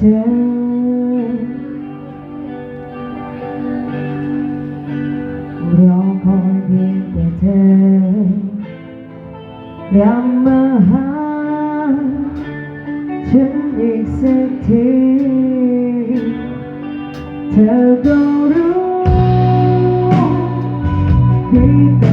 เธอ รอคอยเพียงแต่เธอยามมาหา ฉันอีกสักที เธอก็รู้ดีแต่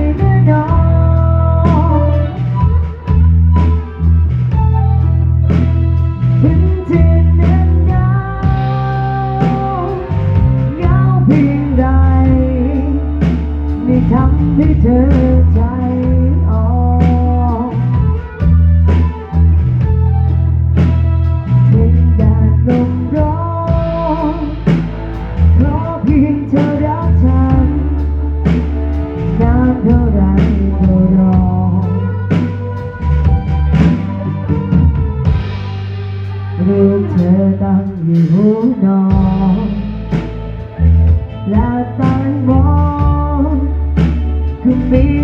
เธอ be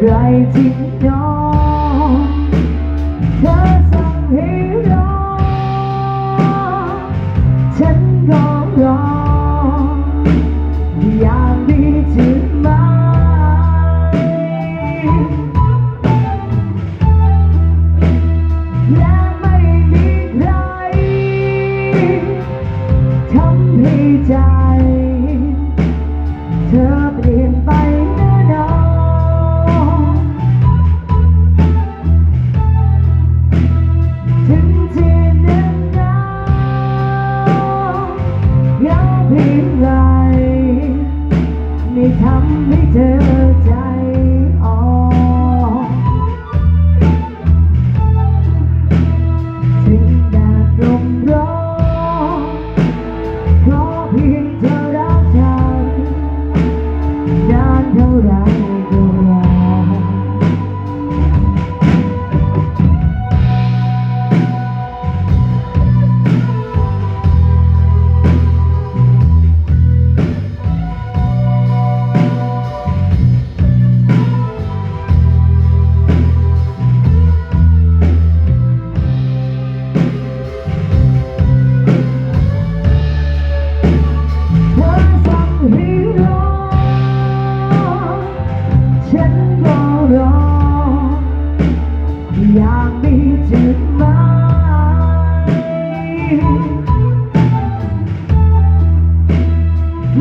ไรที่ยอมเธอสั่ให้รอฉันก็รอ become bitter. ยากมีจิตหม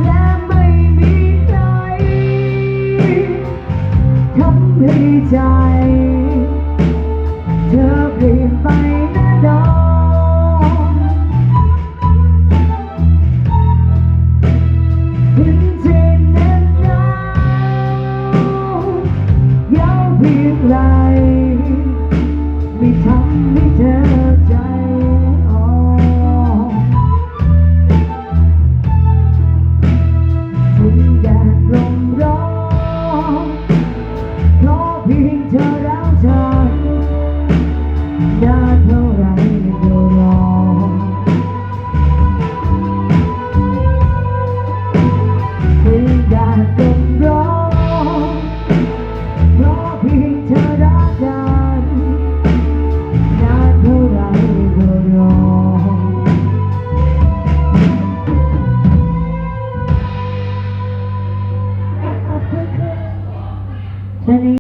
และไม่มีใครทำให้ใจ เธอเปลี่ยนไป ให้เธอใจอ่อนถึงแดดลมร้อนเพราะเพียงเธอ